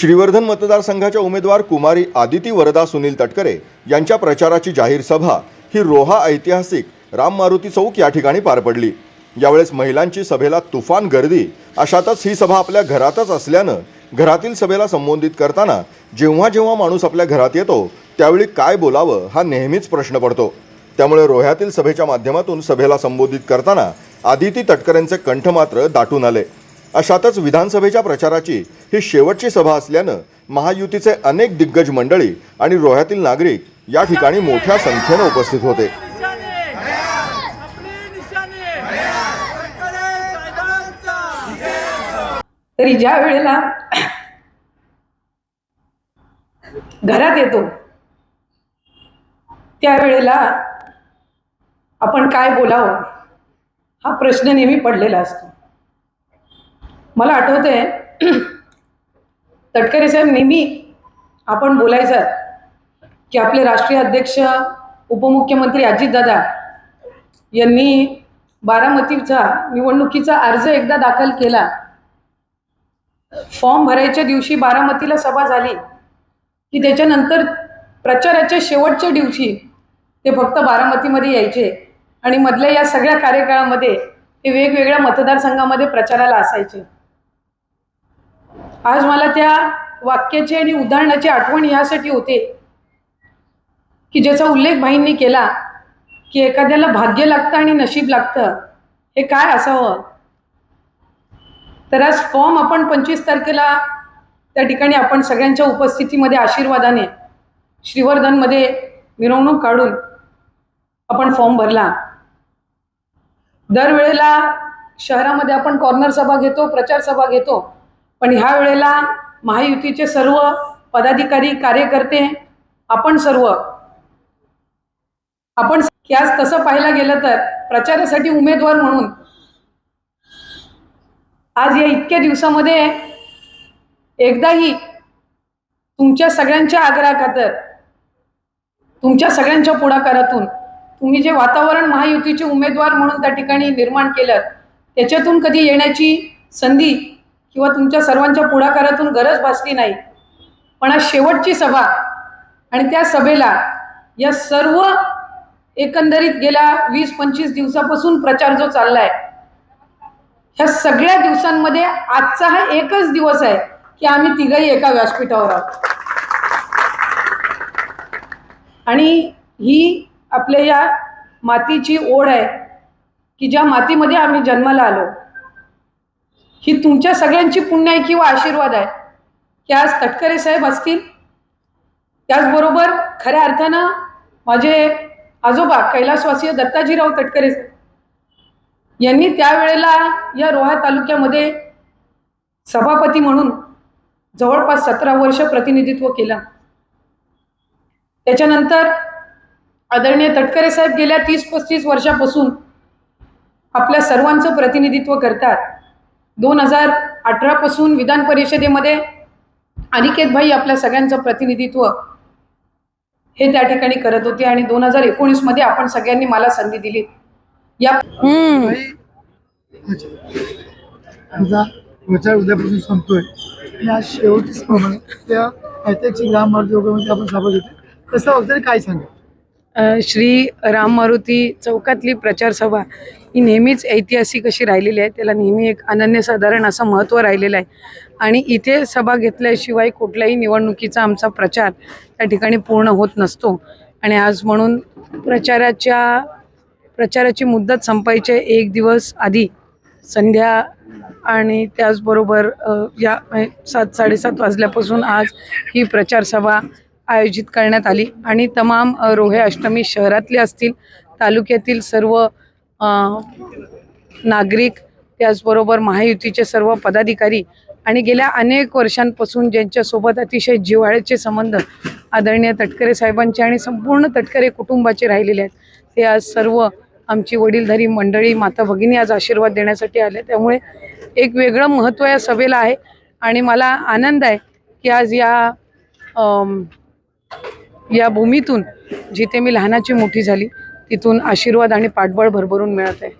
श्रीवर्धन मतदारसंघाच्या उमेदवार कुमारी आदिती वरदा सुनील तटकरे यांच्या प्रचाराची जाहीर सभा ही रोहा ऐतिहासिक राम मारुती चौक या ठिकाणी पार पडली. यावेळेस महिलांची सभेला तुफान गर्दी अशातच ही सभा आपल्या घरातच असल्यानं घरातील सभेला संबोधित करताना जेव्हा जेव्हा माणूस आपल्या घरात येतो त्यावेळी काय बोलावं हा नेहमीच प्रश्न पडतो. त्यामुळे रोह्यातील सभेच्या माध्यमातून सभेला संबोधित करताना आदिती तटकरेंचे कंठ मात्र दाटून आले. अशातच विधानसभेच्या प्रचाराची ही शेवटची सभा असल्यानं महायुतीचे अनेक दिग्गज मंडळी आणि रोह्यातील नागरिक या ठिकाणी मोठ्या संख्येनं उपस्थित होते. तरी ज्या वेळेला घरात येतो त्यावेळेला आपण काय बोलावं हा प्रश्न नेहमी पडलेला असतो. मला आठवते तटकरे साहेब नेहमी आपण बोलायचं की आपले राष्ट्रीय अध्यक्ष उपमुख्यमंत्री अजितदादा यांनी बारामतीचा निवडणुकीचा अर्ज एकदा दाखल केला. फॉर्म भरायच्या दिवशी बारामतीला सभा झाली की त्याच्यानंतर प्रचाराच्या शेवटच्या दिवशी ते फक्त बारामतीमध्ये यायचे आणि मधल्या या सगळ्या कार्यकाळामध्ये ते वेगवेगळ्या मतदारसंघामध्ये प्रचाराला असायचे. आज मला त्या वाक्याची आणि उदाहरणाची आठवण यासाठी होते की ज्याचा उल्लेख भाईंनी केला की एखाद्याला भाग्य लागतं आणि नशीब लागतं. हे काय असावं? तर आज फॉर्म आपण पंचवीस तारखेला त्या ठिकाणी आपण सगळ्यांच्या उपस्थितीमध्ये आशीर्वादाने श्रीवर्धनमध्ये मिरवणूक काढून आपण फॉर्म भरला. दरवेळेला शहरामध्ये आपण कॉर्नर सभा घेतो प्रचार सभा घेतो. पण ह्या वेळेला महायुतीचे सर्व पदाधिकारी कार्यकर्ते आपण सर्व आपण आज तसं पाहायला गेलं तर प्रचारासाठी उमेदवार म्हणून आज या इतक्या दिवसामध्ये एकदाही तुमच्या सगळ्यांच्या आग्रहाखातर तुमच्या सगळ्यांच्या पुढाकारातून तुम्ही जे वातावरण महायुतीचे उमेदवार म्हणून त्या ठिकाणी निर्माण केलं त्याच्यातून कधी येण्याची संधी किंवा तुमच्या सर्वांच्या पुढाकारातून गरज भासली नाही. पण आज शेवटची सभा आणि त्या सभेला या सर्व एकंदरीत गेल्या वीस पंचवीस दिवसापासून प्रचार जो चाललाय ह्या सगळ्या दिवसांमध्ये आजचा हा एकच दिवस आहे की आम्ही तिघही एका व्यासपीठावर आहोत. आणि ही आपल्या या मातीची ओढ आहे की ज्या मातीमध्ये आम्ही जन्माला आलो. ही तुमच्या सगळ्यांची पुण्याई किंवा आशीर्वाद आहे. की आज तटकरे साहेब असतील. त्याचबरोबर खऱ्या अर्थानं माझे आजोबा कैलासवासीय दत्ताजीराव तटकरे यांनी त्यावेळेला या रोहा तालुक्यामध्ये सभापती म्हणून जवळपास सतरा वर्ष प्रतिनिधित्व केलं. त्याच्यानंतर आदरणीय तटकरे साहेब गेल्या तीस पस्तीस वर्षापासून आपल्या सर्वांचं प्रतिनिधित्व करतात. दोन हजार अठरापासून विधान परिषदेमध्ये अनिकेत भाई आपल्या सगळ्यांचं प्रतिनिधित्व हे त्या ठिकाणी करत होते आणि दोन हजार एकोणीसमध्ये आपण सगळ्यांनी मला संधी दिली. या प्रचार उद्यापासून संपतोय. आणि आज शेवटच प्रमाणे त्या ऐतिहासिक राम मार्गमध्ये आपण सभा घेतो कसं वगैरे काय सांगा श्री राम मारुती चौकातली प्रचार सभा ही नेहमीच ऐतिहासिक अशी राहिलेली आहे. त्याला नेहमी एक अनन्यसाधारण असं महत्त्व राहिलेलं आहे. आणि इथे सभा घेतल्याशिवाय कुठल्याही निवडणुकीचा आमचा प्रचार त्या ठिकाणी पूर्ण होत नसतो. आणि आज म्हणून प्रचाराच्या प्रचाराची मुद्दत संपायच्या एक दिवस आधी संध्या आणि त्याचबरोबर या सात साडेसात वाजल्यापासून आज ही प्रचार सभा आयोजित करण्यात आली. आणि तमाम रोहे अष्टमी शहरातले असतील तालुक्यातील सर्व नागरिक त्याचबरोबर महायुतीचे सर्व पदाधिकारी आणि गेल्या अनेक वर्षांपासून ज्यांच्यासोबत अतिशय जिव्हाळ्याचे संबंध आदरणीय तटकरे साहेबांचे आणि संपूर्ण तटकरे कुटुंबाचे राहिलेले आहेत ते आज सर्व आमची वडीलधारी मंडळी माता भगिनी आज आशीर्वाद देण्यासाठी आले. त्यामुळे एक वेगळं महत्त्व या सभेला आहे आणि मला आनंद आहे की आज या या भूमीतून जिथे मी लहानाची मोठी झाली तिथून आशीर्वाद आणि पाठबळ भरभरून मिळत आहे.